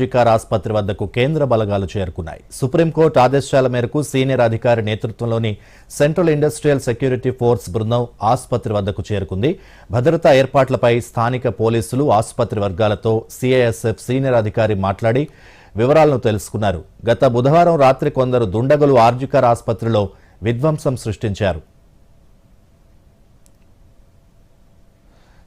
జికార్ ఆసుపత్రి వద్దకు కేంద్ర బలగాలు చేరుకున్నాయి. సుప్రీంకోర్టు ఆదేశాల మేరకు సీనియర్ అధికారి నేతృత్వంలోని సెంట్రల్ ఇండస్ట్రియల్ సెక్యూరిటీ ఫోర్స్ బృందం ఆసుపత్రి వద్దకు చేరుకుంది. భద్రతా ఏర్పాట్లపై స్థానిక పోలీసులు ఆసుపత్రి వర్గాలతో సిఐఎస్ఎఫ్ సీనియర్ అధికారి మాట్లాడి వివరాలను తెలుసుకున్నారు. గత బుధవారం రాత్రి కొందరు దుండగులు ఆర్జికార్ ఆసుపత్రిలో విధ్వంసం సృష్టించారు.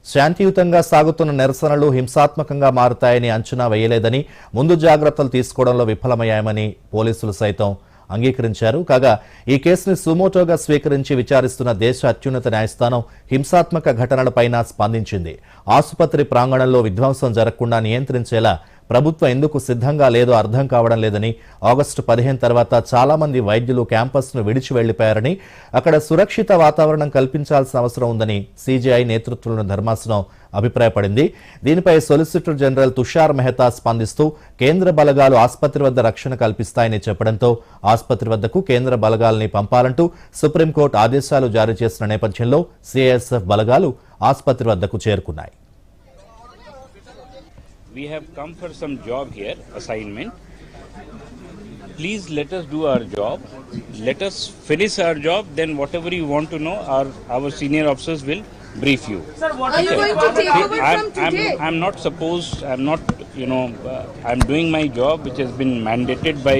శాంతియుతంగా సాగుతున్న నిరసనలు హింసాత్మకంగా మారుతాయని అంచనా వేయలేదని ముందు జాగ్రత్తలు తీసుకోవడంలో విఫలమయ్యామని పోలీసులు సైతం అంగీకరించారు. కాగా ఈ కేసుని సుమోటోగా స్వీకరించి విచారిస్తున్న దేశ అత్యున్నత న్యాయస్థానం హింసాత్మక ఘటనలపైన స్పందించింది. ఆసుపత్రి ప్రాంగణంలో విధ్వంసం జరగకుండా నియంత్రించేలా ప్రభుత్వం ఎందుకు సిద్ధంగా లేదో అర్థం కావడం లేదని ఆగస్టు పదిహేను తర్వాత చాలామంది వైద్యులు క్యాంపస్ను విడిచి వెళ్ళిపోయారని అక్కడ సురక్షిత వాతావరణం కల్పించాల్సిన అవసరం ఉందని సీజీఐ నేతృత్వంలోని ధర్మాసనం అభిప్రాయపడింది. దీనిపై సొలిసిటర్ జనరల్ తుషార్ మెహతా స్పందిస్తూ కేంద్ర బలగాలు ఆసుపత్రి వద్ద రక్షణ కల్పిస్తాయని చెప్పడంతో ఆసుపత్రి వద్దకు కేంద్ర బలగాల్ని పంపాలంటూ సుప్రీంకోర్టు ఆదేశాలు జారీ చేసిన నేపథ్యంలో సిఐఎస్ఎఫ్ బలగాలు ఆసుపత్రి వద్దకు చేరుకున్నాయి. We have come for some job here, assignment. Please let us do our job. Let us finish our job. Then whatever you want to know, our our senior officers will brief you. Sir, what are you going to take over I'm, from I'm, today? I'm not supposed. I'm not. You know, uh, I'm doing my job, which has been mandated by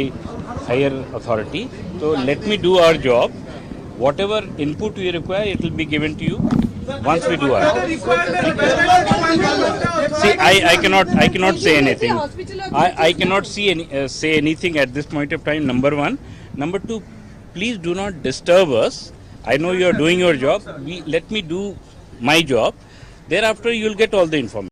higher authority. So let me do our job. Whatever input you require, it will be given to you once we do our. See, I, I cannot I cannot say anything. I, I cannot see any, uh, say anything at this point of time. Number one, number two, please do not disturb us. I know you are doing your job. We, let me do my job. Thereafter, you will get all the information.